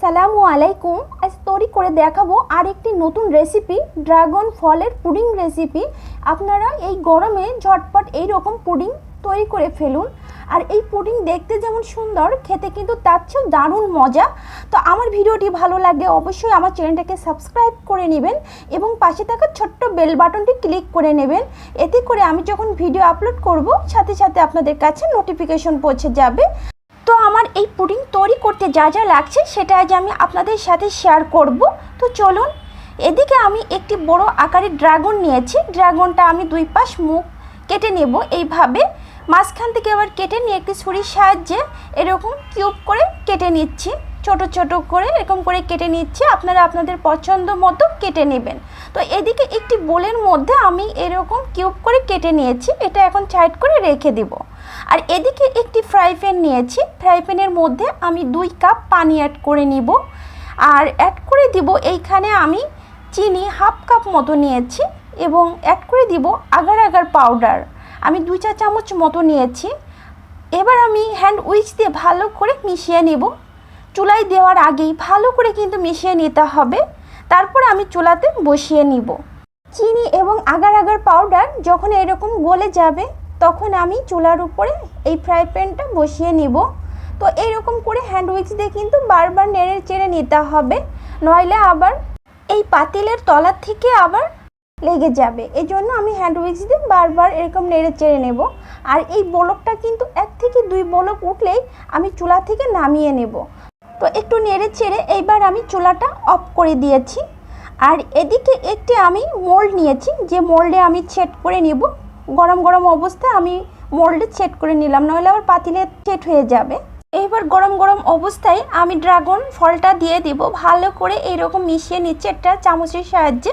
আসসালামু আলাইকুম। আজ তৈরি করে দেখাবো আর একটি নতুন রেসিপি ড্রাগন ফলের পুডিং রেসিপি আপনারা এই গরমে ঝটপট এই রকম পুডিং তৈরি করে ফেলুন। আর এই পুডিং দেখতে যেমন সুন্দর, খেতে কিন্তু তার চেয়েও দারুণ মজা। তো আমার ভিডিওটি ভালো লাগলে অবশ্যই আমার চ্যানেলটাকে সাবস্ক্রাইব করে নেবেন এবং পাশে থাকা ছোট্ট বেল বাটনটি ক্লিক করে নেবেন। এতে করে আমি যখন ভিডিও আপলোড করব, সাথে সাথে আপনাদের কাছে নোটিফিকেশন পৌঁছে যাবে। আমার এই পুডিং তৈরি করতে যা যা লাগছে সেটা আজ আমি আপনাদের সাথে শেয়ার করব। তো চলুন, এদিকে আমি একটি বড় আকারের ড্রাগন নিয়েছি। ড্রাগনটা আমি দুই পাশ মুখ কেটে নেব এইভাবে। মাঝখান থেকে আবার কেটে নিয়ে একটি ছুরির সাহায্যে এরকম কিউব করে কেটে নিচ্ছি। ছোট ছোট করে এরকম করে কেটে নিচ্ছি, আপনারা আপনাদের পছন্দ মতো কেটে নেবেন। তো এদিকে একটি বোলের মধ্যে আমি এরকম কিউব করে কেটে নিয়েছি, এটা এখন সাইড করে রেখে দেব। আর এদিকে একটি ফ্রাই প্যান নিয়েছি, ফ্রাই প্যানের মধ্যে আমি দুই কাপ পানি অ্যাড করে নিব। আর অ্যাড করে দিব, এইখানে আমি চিনি হাফ কাপ মতো নিয়েছি এবং অ্যাড করে দিব আগার আগার পাউডার। আমি দুই চা চামচ মতো নিয়েছি। এবার আমি হ্যান্ড উইচ দিয়ে ভালো করে মিশিয়ে নেব। চুলায় দেওয়ার আগেই ভালো করে কিন্তু মিশিয়ে নিতে হবে। তারপর আমি চুলাতে বসিয়ে নিব। চিনি এবং আগার আগার পাউডার যখন এরকম গলে যাবে, তখন আমি চুলার উপরে এই ফ্রাই প্যানটা বসিয়ে নিব। তো এইরকম করে হ্যান্ড উইক্স দিয়ে কিন্তু বারবার নেড়ে চেড়ে নিতে হবে। নইলে আবার এই পাতিলের তলার থেকে আবার লেগে যাবে। এই জন্য আমি হ্যান্ড উইক্স দিয়ে বারবার এরকম নেড়ে চেড়ে নেব। আর এই বলকটা কিন্তু এক থেকে দুই বলক উঠলেই আমি চুলা থেকে নামিয়ে নেব। তো একটু নেড়ে চেড়ে এইবার আমি চুলাটা অফ করে দিয়েছি। আর এদিকে একটি আমি মোল্ড নিয়েছি, যে মোল্ডে আমি ছেট করে নিব। গরম গরম অবস্থায় আমি মোল্ডে ছেট করে নিলাম, নাহলে আবার পাতিলে ছেট হয়ে যাবে। এইবার গরম গরম অবস্থায় আমি ড্রাগন ফলটা দিয়ে দিব, ভালো করে এইরকম মিশিয়ে নিচ্ছি একটা চামচের সাহায্যে।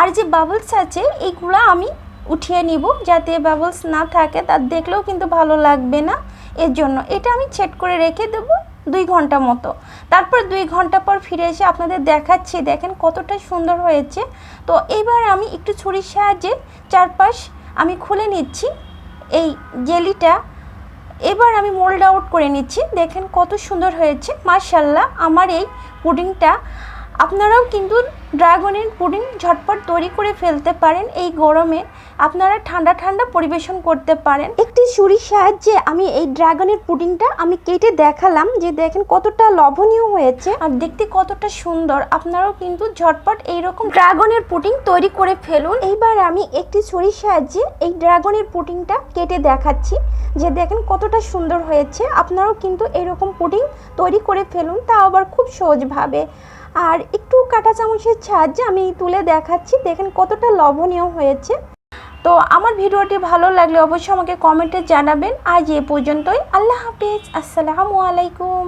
আর যে বাবলস আছে এইগুলো আমি উঠিয়ে নিব, যাতে বাবলস না থাকে তার দেখলেও কিন্তু ভালো লাগবে না। এর জন্য এটা আমি ছেট করে রেখে দেবো। দুই ঘণ্টা মতো। তারপর দুই ঘণ্টা পর ফিরে এসে আপনাদের দেখাচ্ছি, দেখেন কতটা সুন্দর হয়েছে। তো এবার আমি একটু ছুরির সাহায্যে চারপাশ আমি খুলে নিচ্ছি এই জেলিটা। এবার আমি মোল্ড আউট করে নিচ্ছি, দেখেন কত সুন্দর হয়েছে। মার্শাল্লাহ আমার এই পুডিংটা। আপনারাও কিন্তু ড্রাগনের পুডিং ঝটপট তৈরি করে ফেলতে পারেন। এই গরমে আপনারা ঠান্ডা ঠান্ডা পরিবেশন করতে পারেন। একটি ছুরির সাহায্যে আমি এই ড্রাগনের পুডিংটা আমি কেটে দেখালাম যে দেখেন কতটা লবণীয় হয়েছে। আর দেখতে কতটা সুন্দর। আপনারাও কিন্তু ঝটপট এইরকম ড্রাগনের পুডিং তৈরি করে ফেলুন। এইবার আমি একটি ছুরির সাহায্যে এই ড্রাগনের পুডিংটা কেটে দেখাচ্ছি যে দেখেন কতটা সুন্দর হয়েছে। আপনারাও কিন্তু এরকম পুডিং তৈরি করে ফেলুন তা আবার খুব সহজভাবে। আর একটু কাঁটা সাহায্যে আমি তুলে দেখাচ্ছি, দেখেন কতটা লবণীয় হয়েছে। তো আমার ভিডিওটি ভালো লাগলে অবশ্যই আমাকে কমেন্টে জানাবেন। আজ এ পর্যন্তই। আল্লাহ হাফিজ। আসসালামু আলাইকুম।